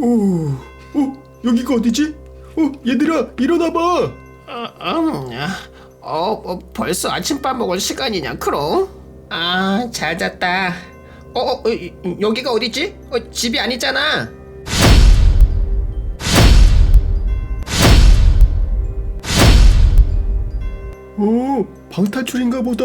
오, 어, 여기가 어디지? 어, 얘들아, 일어나봐! 어, 음, 어, 어, 벌써 아침밥 먹을 시간이냐, 크롱? 아, 잘 잤다. 어, 어, 어, 이- 여기가 어디지? 어, 집이 아니잖아. 오, 방탈출인가 보다.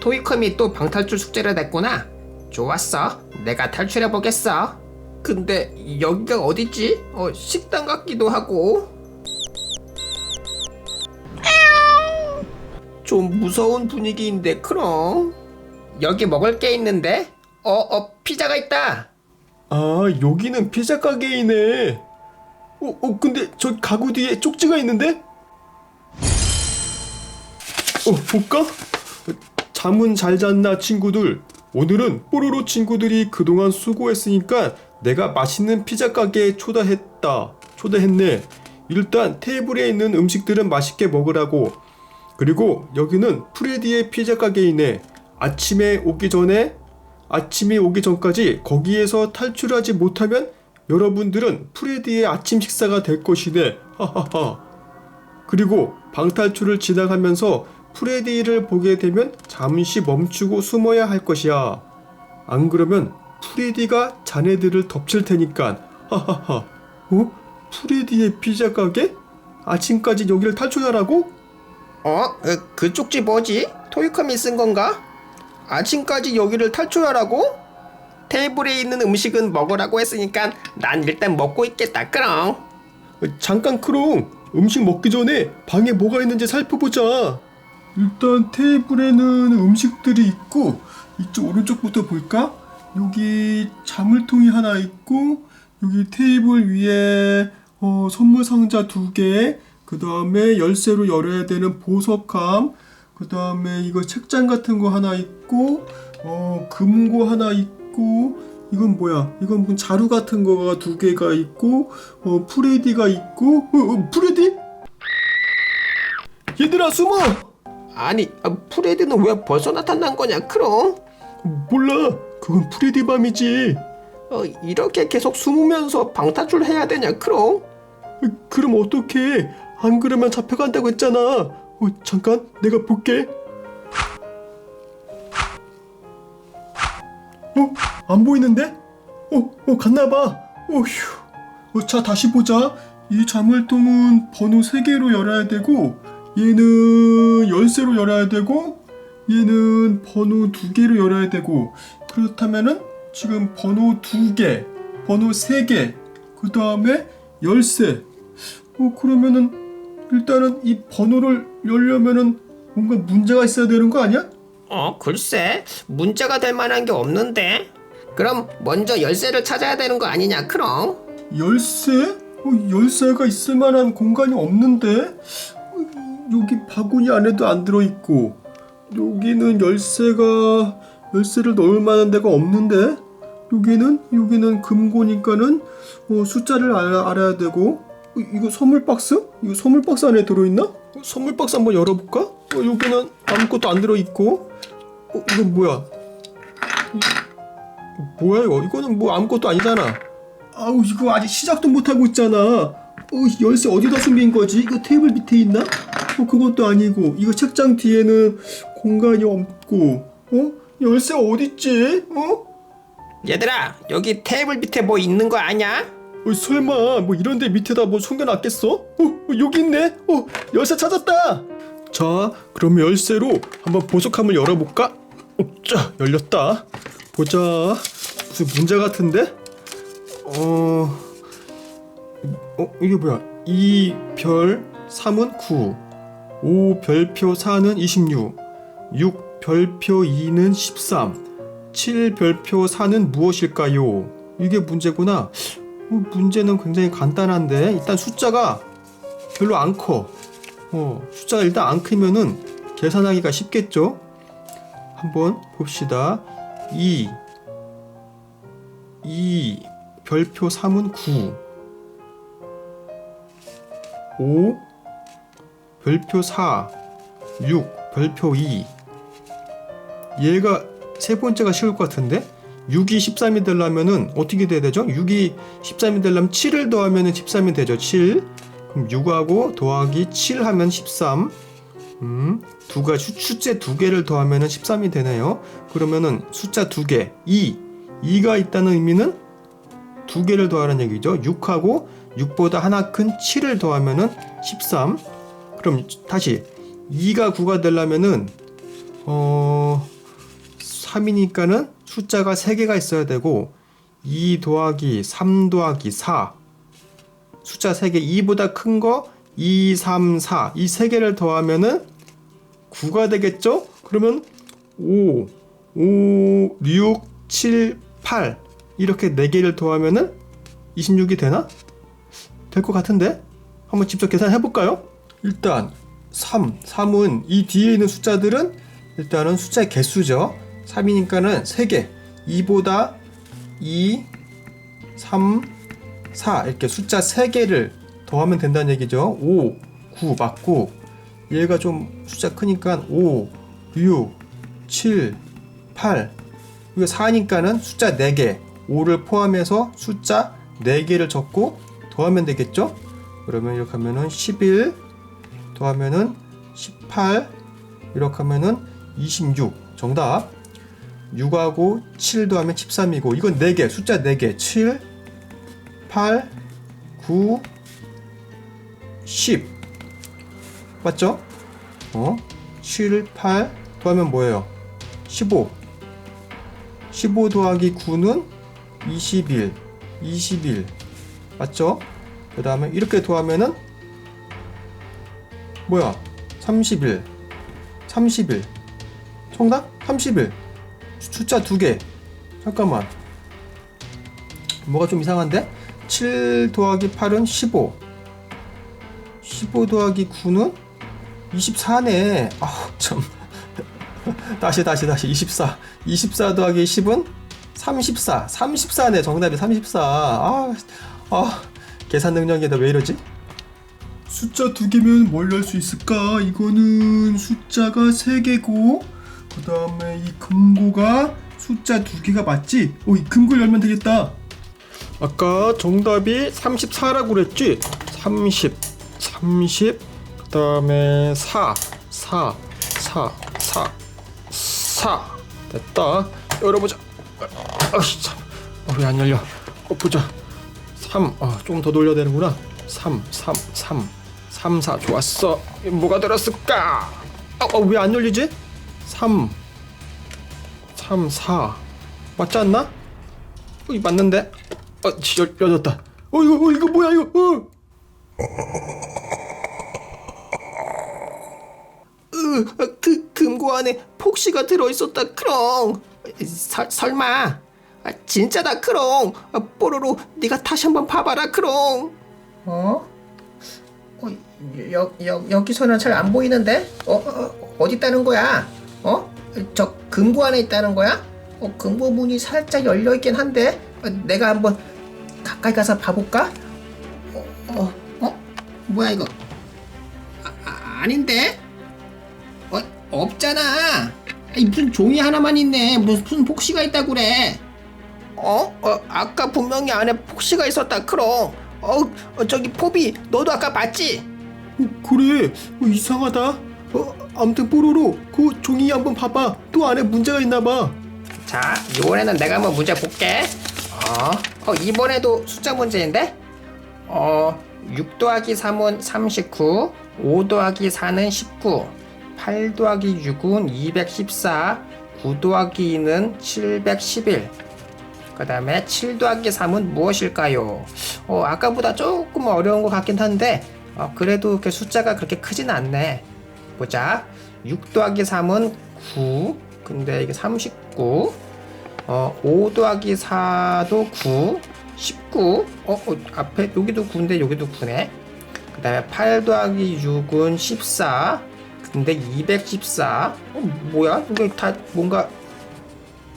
토이컴이 또 방탈출 숙제를 냈구나. 좋았어. 내가 탈출해 보겠어. 근데 여기가 어디지? 어, 식당 같기도 하고. 좀 무서운 분위기인데 크롱. 여기 먹을 게 있는데? 어, 어, 피자가 있다. 아, 여기는 피자 가게이네. 어, 어, 근데 저 가구 뒤에 쪽지가 있는데? 어, 볼까? 잠은 잘 잤나 친구들? 오늘은 뽀로로 친구들이 그동안 수고했으니까 내가 맛있는 피자 가게에 초대했다. 초대했네. 일단 테이블에 있는 음식들은 맛있게 먹으라고. 그리고 여기는 프레디의 피자 가게이네. 아침에 오기 전에 아침이 오기 전까지 거기에서 탈출하지 못하면 여러분들은 프레디의 아침 식사가 될 것이네. 하하하. 그리고 방탈출을 지나가면서 프레디를 보게 되면 잠시 멈추고 숨어야 할 것이야. 안 그러면 프레디가 자네들을 덮칠 테니까. 하하하. 어? 프레디의 피자 가게? 아침까지 여기를 탈출하라고? 어? 그, 그 쪽지 뭐지? 토이컴이 쓴 건가? 아침까지 여기를 탈출하라고? 테이블에 있는 음식은 먹으라고 했으니까 난 일단 먹고 있겠다 그럼 잠깐 크롱 음식 먹기 전에 방에 뭐가 있는지 살펴보자 일단 테이블에는 음식들이 있고 이쪽 오른쪽부터 볼까? 여기 자물통이 하나 있고 여기 테이블 위에 어, 선물 상자 두 개 그 다음에 열쇠로 열어야 되는 보석함 그 다음에 이거 책장 같은 거 하나 있고 어, 금고 하나 있고 이건 뭐야? 이건 뭐 자루 같은 거가 두 개가 있고 어, 프레디가 있고 어, 어, 프레디? 얘들아 숨어! 아니 아, 프레드는 왜 벌써 나타난 거냐 크롱 몰라 그건 프레디 밤이지 어, 이렇게 계속 숨으면서 방탈출 해야 되냐 크롱 어, 그럼 어떡해 안 그러면 잡혀간다고 했잖아 어, 잠깐 내가 볼게 어? 안 보이는데? 어? 어 갔나봐 어휴 어, 자 다시 보자 이 자물통은 번호 3개로 열어야 되고 얘는 열쇠로 열어야 되고 얘는 번호 2개로 열어야 되고 그렇다면은 지금 번호 2개 번호 3개 그 다음에 열쇠 어 그러면은 일단은 이 번호를 열려면은 뭔가 문제가 있어야 되는 거 아니야? 어 글쎄 문제가 될 만한 게 없는데. 그럼 먼저 열쇠를 찾아야 되는 거 아니냐 크롱? 열쇠? 어, 열쇠가 있을 만한 공간이 없는데? 어, 여기 바구니 안에도 안 들어있고 여기는 열쇠가 열쇠를 넣을 만한 데가 없는데 여기는 여기는 금고니까는 어, 숫자를 알아, 알아야 되고 어, 이거 선물 박스? 이거 선물 박스 안에 들어있나? 어, 선물 박스 한번 열어볼까? 어, 여기는 아무것도 안 들어있고 어, 이건 뭐야? 이- 뭐야 이거? 이거는 뭐 아무것도 아니잖아. 아우 이거 아직 시작도 못하고 있잖아 어 열쇠 어디다 숨긴 거지? 이거 테이블 밑에 있나? 어 그것도 아니고 이거 책장 뒤에는 공간이 없고 어? 열쇠 어딨지? 어? 얘들아 여기 테이블 밑에 뭐 있는 거 아냐? 어 설마 뭐 이런데 밑에다 뭐 숨겨놨겠어? 어, 어 여기 있네 어 열쇠 찾았다 자 그럼 열쇠로 한번 보석함을 열어볼까? 어, 자 열렸다 보자 무슨 문제 같은데? 어... 어 이게 뭐야 2별 3은 9 5 별표 4는 26 6 별표 2는 13 7 별표 4는 무엇일까요? 이게 문제구나 어, 문제는 굉장히 간단한데 일단 숫자가 별로 안 커. 어, 숫자가 일단 안 크면은 계산하기가 쉽겠죠? 한번 봅시다. 2 2 별표 3은 9 5 별표 4 6 별표 2 얘가 세 번째가 쉬울 것 같은데 6이 13이 되려면은 어떻게 돼야 되죠? 6이 13이 되려면 7을 더하면은 13이 되죠. 7. 그럼 6하고 더하기 7 하면 13. 음, 두 가지 수- 숫자 두 개를 더하면은 13이 되네요. 그러면은 숫자 두 개, 2. 2가 있다는 의미는 두 개를 더하는 얘기죠. 6하고 6보다 하나 큰 7을 더하면은 13. 그럼 다시 2가 9가 되려면은 어 3이니까는 숫자가 3개가 있어야 되고 2 더하기 3 더하기 4 숫자 3개 2보다 큰 거 2, 3, 4 이 3개를 더하면은 9가 되겠죠? 그러면 5, 5, 6, 7, 8 이렇게 4개를 더하면은 26이 되나? 될 것 같은데? 한번 직접 계산해 볼까요? 일단 3, 3은 이 뒤에 있는 숫자들은 일단은 숫자의 개수죠. 3이니까는 3개. 2보다 2, 3, 4 이렇게 숫자 3개를 더하면 된다는 얘기죠. 5, 9 맞고 얘가 좀 숫자 크니까 5, 6, 7, 8 이거 4니까는 숫자 4개 5를 포함해서 숫자 4개를 적고 더하면 되겠죠? 그러면 이렇게 하면은 11 더하면은 18 이렇게 하면은 26 정답 6하고 7 더하면 13이고 이건 4개 숫자 4개 7 8 9 10 맞죠? 어? 7 8 더하면 뭐예요? 15 15 더하기 9는 21 21 맞죠? 그 다음에 이렇게 더하면은 뭐야 31 31 정답? 31 숫자 두 개. 잠깐만. 뭐가 좀 이상한데? 7 더하기 8은 15 15 더하기 9는 24네. 아참. 다시 다시 다시. 24 24 더하기 10은 34 34네. 정답이 34 아, 아. 계산 능력이 나 왜 이러지? 숫자 두 개면 뭘 할 수 있을까? 이거는 숫자가 세 개고 그 다음에 이 금고가 숫자 두 개가 맞지? 어, 이 금고 열면 되겠다. 아까 정답이 34라고 그랬지? 30, 30, 그 다음에 4, 4, 4, 4, 4. 됐다. 열어보자. 아씨, 참. 어, 왜안 열려? 어, 보자. 3, 아, 조금 더 돌려야 되는구나. 3, 3, 3, 3, 4. 좋았어. 뭐가 들었을까? 아, 어, 왜 안 열리지? 3, 3, 4. 맞지 않나? 어, 이 맞는데? 어, 지, 열, 열렸다. 어, 이거, 어, 이거 뭐야, 이거, 어! 으, 그 금고 안에 폭시가 들어있었다 크롱 설, 설마 아, 진짜다 크롱 아, 뽀로로 네가 다시 한번 봐봐라 크롱 어? 어 여, 여, 여기서는 잘 안 보이는데? 어, 어, 어디 있다는 거야? 어? 저 금고 안에 있다는 거야? 어, 금고 문이 살짝 열려 있긴 한데 어, 내가 한번 가까이 가서 봐볼까? 어, 어, 어? 뭐야 이거 아, 아, 아닌데? 어, 없잖아. 아니, 무슨 종이 하나만 있네. 무슨 폭시가 있다고 그래. 어? 어, 아까 분명히 안에 폭시가 있었다, 크롱. 어, 어, 저기 포비, 너도 아까 봤지? 어, 그래, 어, 이상하다. 어, 아무튼 뽀로로, 그 종이 한번 봐봐. 또 안에 문제가 있나봐. 자, 이번에는 내가 한번 문제 볼게. 어, 어 이번에도 숫자 문제인데? 어, 6 더하기 3은 39, 5 더하기 4는 19, 8 더하기 6은 214, 9 더하기 2는 711. 그 다음에 7 더하기 3은 무엇일까요? 어, 아까보다 조금 어려운 것 같긴 한데, 어, 그래도 그 숫자가 그렇게 크진 않네. 보자. 6 더하기 3은 9. 근데 이게 39. 어, 5 더하기 4도 9. 19. 어, 어 앞에 여기도 9인데 여기도 9네. 그 다음에 8 더하기 6은 14. 근데 214. 어, 뭐야? 이게 다 뭔가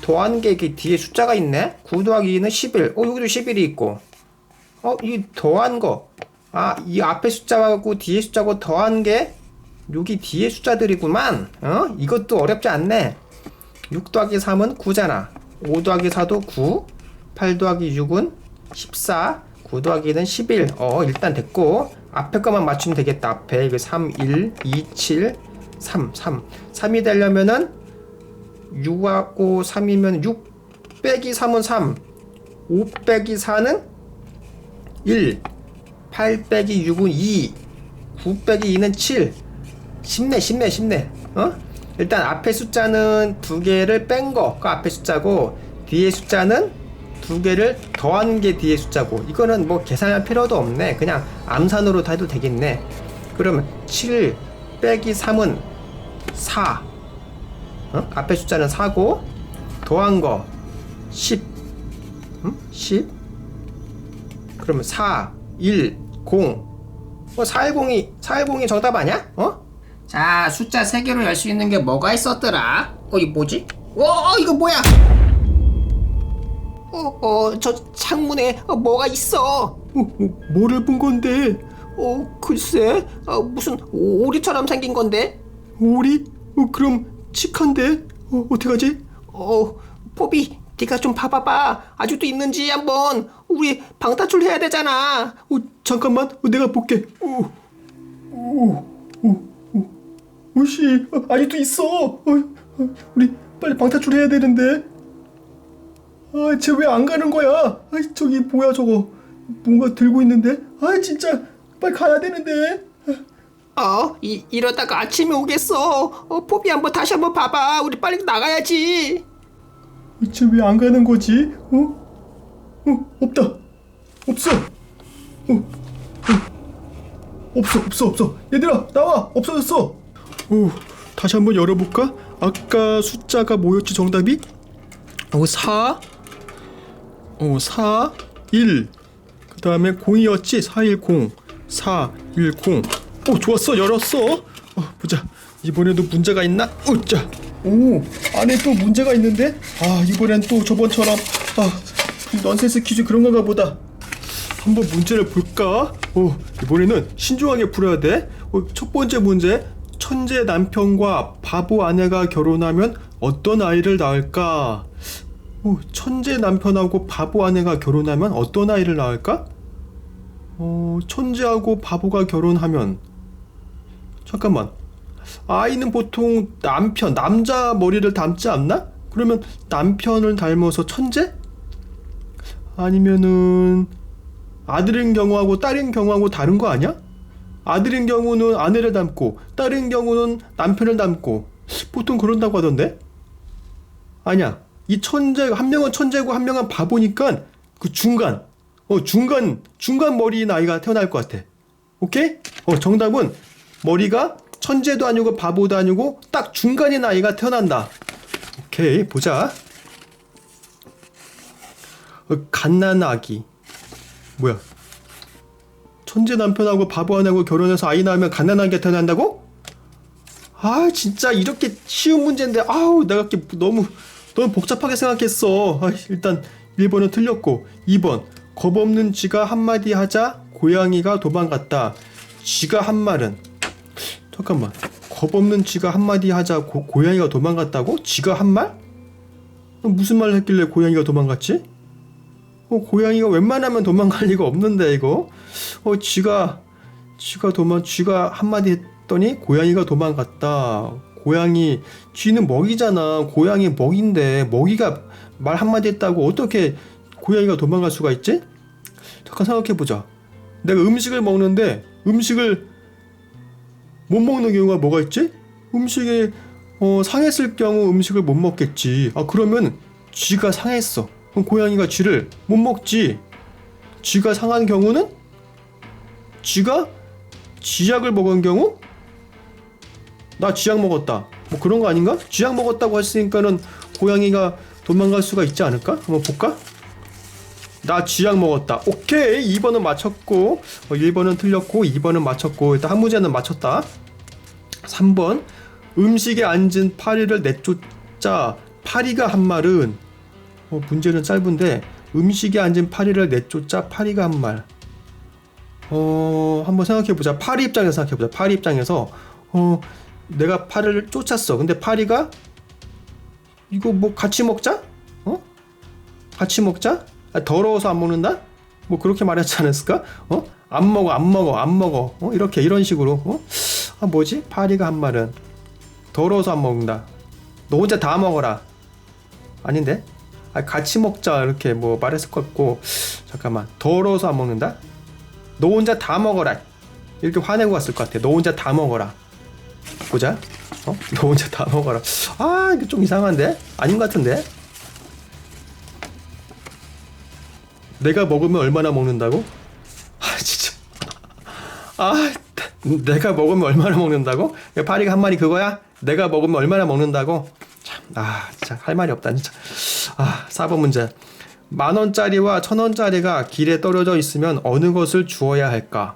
더한 게 이게 뒤에 숫자가 있네? 9 더하기 2는 11. 어, 여기도 11이 있고. 어, 이 더한 거. 아, 이 앞에 숫자하고 뒤에 숫자하고 더한 게 여기 뒤에 숫자들이구만. 어? 이것도 어렵지 않네. 6 더하기 3은 9잖아. 5 더하기 4도 9 8 더하기 6은 14 9 더하기는 11 어 일단 됐고 앞에 것만 맞추면 되겠다 앞에 이거 3 1 2 7 3 3 3이 되려면은 6하고 3이면 6 빼기 3은 3 5 빼기 4는 1 8 빼기 6은 2 9 빼기 2는 7 쉽네 쉽네 쉽네 어? 일단 앞에 숫자는 두 개를 뺀 거가 앞에 숫자고 뒤에 숫자는 두 개를 더한 게 뒤에 숫자고 이거는 뭐 계산할 필요도 없네 그냥 암산으로 다 해도 되겠네 그러면 7 빼기 3은 4 어? 앞에 숫자는 4고 더한 거 10 응? 10 그러면 4 1 0 어, 410이 410이 정답 아니야? 어? 자 숫자 3개로 열 수 있는 게 뭐가 있었더라? 어 이거 뭐지? 와 이거 뭐야? 어어저 창문에 어, 뭐가 있어? 어, 어, 뭐를 본 건데? 어 글쎄 어, 무슨 오리처럼 생긴 건데? 오리? 어, 그럼 칙한데? 어, 어떡하지? 어 포비 네가 좀 봐봐봐 아직도 있는지 한번 우리 방탈출 해야 되잖아 어, 잠깐만, 어, 내가 볼게. 오, 오, 오, 오, 오씨, 어, 아직도 있어. 어, 우리 빨리 방탈출 해야 되는데. 아, 쟤 왜 안 가는 거야? 아, 저기 뭐야 저거? 뭔가 들고 있는데? 아, 진짜 빨리 가야 되는데. 어 이, 이러다가 아침이 오겠어 어 포비 한번 다시 한번 봐봐 우리 빨리 나가야지 쟤 왜 안 가는 거지? 어? 어, 없다. 없어. 어, 어. 없어, 없어, 없어. 얘들아, 나와. 없어졌어. 오, 다시 한번 열어볼까? 아까 숫자가 뭐였지 정답이? 어, 4. 어, 4, 1. 그 다음에 0이었지? 410. 410. 오, 좋았어. 열었어. 어, 보자. 이번에도 문제가 있나? 어, 자. 오, 안에 또 문제가 있는데? 아, 이번엔 또 저번처럼 아, 넌센스 퀴즈 그런 건가 보다. 한번 문제를 볼까? 어, 이번에는 신중하게 풀어야 돼. 어, 첫 번째 문제. 천재 남편과 바보 아내가 결혼하면 어떤 아이를 낳을까? 어, 천재 남편하고 바보 아내가 결혼하면 어떤 아이를 낳을까? 어, 천재하고 바보가 결혼하면 잠깐만. 아이는 보통 남편, 남자 머리를 닮지 않나? 그러면 남편을 닮아서 천재? 아니면은 아들인 경우하고 딸인 경우하고 다른 거 아니야? 아들인 경우는 아내를 닮고 딸인 경우는 남편을 닮고 보통 그런다고 하던데? 아니야. 이 천재 한 명은 천재고 한 명은 바보니까 그 중간 어 중간 중간 머리인 아이가 태어날 것 같아. 오케이? 어 정답은 머리가 천재도 아니고 바보도 아니고 딱 중간인 아이가 태어난다. 오케이 보자. 어, 갓난 아기 뭐야? 천재 남편하고 바보 아내하고 결혼해서 아이 낳으면 갓난아기가 태어난다고? 아 진짜 이렇게 쉬운 문제인데 아우 내가 이렇게 너무 너무 복잡하게 생각했어. 아, 일단 1번은 틀렸고 2번 겁 없는 쥐가 한마디 하자 고양이가 도망갔다. 쥐가 한 말은 잠깐만 겁 없는 쥐가 한마디 하자 고, 고양이가 도망갔다고? 쥐가 한 말? 어, 무슨 말을 했길래 고양이가 도망갔지? 어, 고양이가 웬만하면 도망갈 리가 없는데 이거 어 쥐가 쥐가 도망 쥐가 한마디 했더니 고양이가 도망갔다 고양이 쥐는 먹이잖아 고양이 먹인데 먹이가 말 한마디 했다고 어떻게 고양이가 도망갈 수가 있지? 잠깐 생각해보자 내가 음식을 먹는데 음식을 못 먹는 경우가 뭐가 있지? 음식이 어, 상했을 경우 음식을 못 먹겠지. 아 그러면 쥐가 상했어. 그럼 고양이가 쥐를 못 먹지. 쥐가 상한 경우는 쥐가 쥐약을 먹은 경우 나 쥐약 먹었다. 뭐 그런 거 아닌가? 쥐약 먹었다고 했으니까는 고양이가 도망갈 수가 있지 않을까? 한번 볼까? 나 쥐약 먹었다. 오케이. 2번은 맞췄고, 어, 1번은 틀렸고, 2번은 맞췄고, 일단 한 문제는 맞췄다. 3번. 음식에 앉은 파리를 내쫓자 파리가 한 말은, 어, 문제는 짧은데, 음식에 앉은 파리를 내쫓자 파리가 한 말. 어, 한번 생각해보자. 파리 입장에서 생각해보자. 파리 입장에서, 어, 내가 파리를 쫓았어. 근데 파리가, 이거 뭐 같이 먹자? 어? 같이 먹자? 아, 더러워서 안 먹는다? 뭐 그렇게 말했지 않았을까? 어? 안 먹어 안 먹어 안 먹어 어? 이렇게 이런 식으로 어? 아 뭐지? 파리가 한 말은 더러워서 안 먹는다 너 혼자 다 먹어라 아닌데? 아 같이 먹자 이렇게 뭐 말했을 것 같고 잠깐만 더러워서 안 먹는다? 너 혼자 다 먹어라 이렇게 화내고 갔을 것 같아 너 혼자 다 먹어라 보자 어? 너 혼자 다 먹어라 아 이거 좀 이상한데? 아닌 것 같은데? 내가 먹으면 얼마나 먹는다고? 아 진짜 아 내가 먹으면 얼마나 먹는다고? 파리가 한 마리 그거야? 내가 먹으면 얼마나 먹는다고? 참 아 진짜 할 말이 없다 진짜 아 4번 문제 만 원짜리와 천 원짜리가 길에 떨어져 있으면 어느 것을 주어야 할까?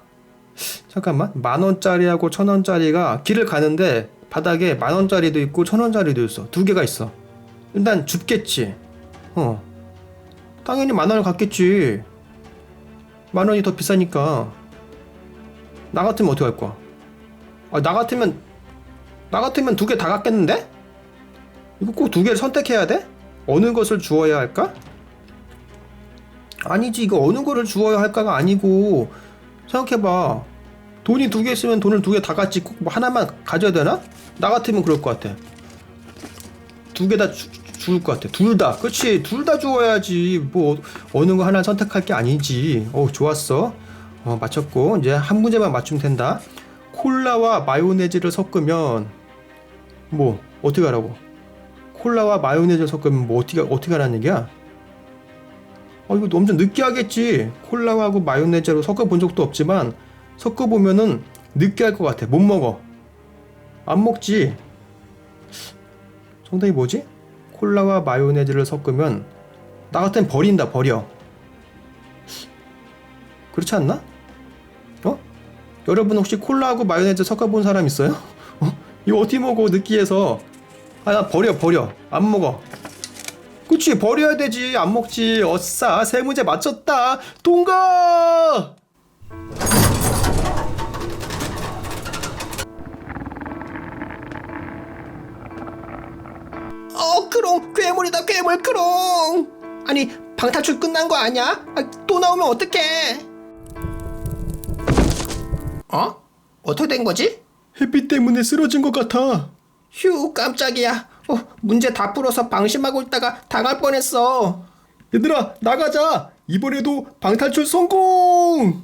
잠깐만. 만 원짜리하고 천 원짜리가 길을 가는데 바닥에 만 원짜리도 있고 천 원짜리도 있어. 두 개가 있어. 일단 줍겠지. 어. 당연히 만 원을 갖겠지. 만 원이 더 비싸니까. 나 같으면 어떻게 할 거야? 아, 나 같으면 나 같으면 두 개 다 갖겠는데? 이거 꼭 두 개를 선택해야 돼? 어느 것을 주어야 할까 아니지 이거 어느 거를 주어야 할까가 아니고 생각해봐. 돈이 두 개 있으면 돈을 두 개다 갖지 꼭뭐 하나만 가져야 되나? 나 같으면 그럴 것 같아. 두 개다 주울 것 같아. 둘 다. 그렇지 둘 다 주어야지. 뭐 어느 거 하나 선택할 게 아니지. 어 좋았어. 어 맞췄고 이제 한 문제만 맞추면 된다. 콜라와 마요네즈를 섞으면 뭐 어떻게 하라고? 콜라와 마요네즈를 섞으면 뭐 어떻게 어떻게 하라는 얘기야 어 이거 엄청 느끼하겠지. 콜라하고 마요네즈로 섞어 본 적도 없지만 섞어 보면은 느끼할 것 같아. 못 먹어. 안 먹지. 정답이 뭐지? 콜라와 마요네즈를 섞으면 나 같으면 버린다 버려. 그렇지 않나? 어? 여러분 혹시 콜라하고 마요네즈 섞어 본 사람 있어요? 어? 이거 어떻게 먹어 느끼해서? 아 나 버려 버려. 안 먹어 그치 버려야 되지. 안 먹지. 어싸 세 문제 맞췄다. 통과 어 크롱. 괴물이다 괴물 크롱. 아니 방탈출 끝난 거 아니야? 아, 또 나오면 어떡해? 어? 어떻게 된 거지? 햇빛 때문에 쓰러진 것 같아. 휴 깜짝이야 어, 문제 다 풀어서 방심하고 있다가 당할 뻔했어. 얘들아, 나가자! 이번에도 방탈출 성공!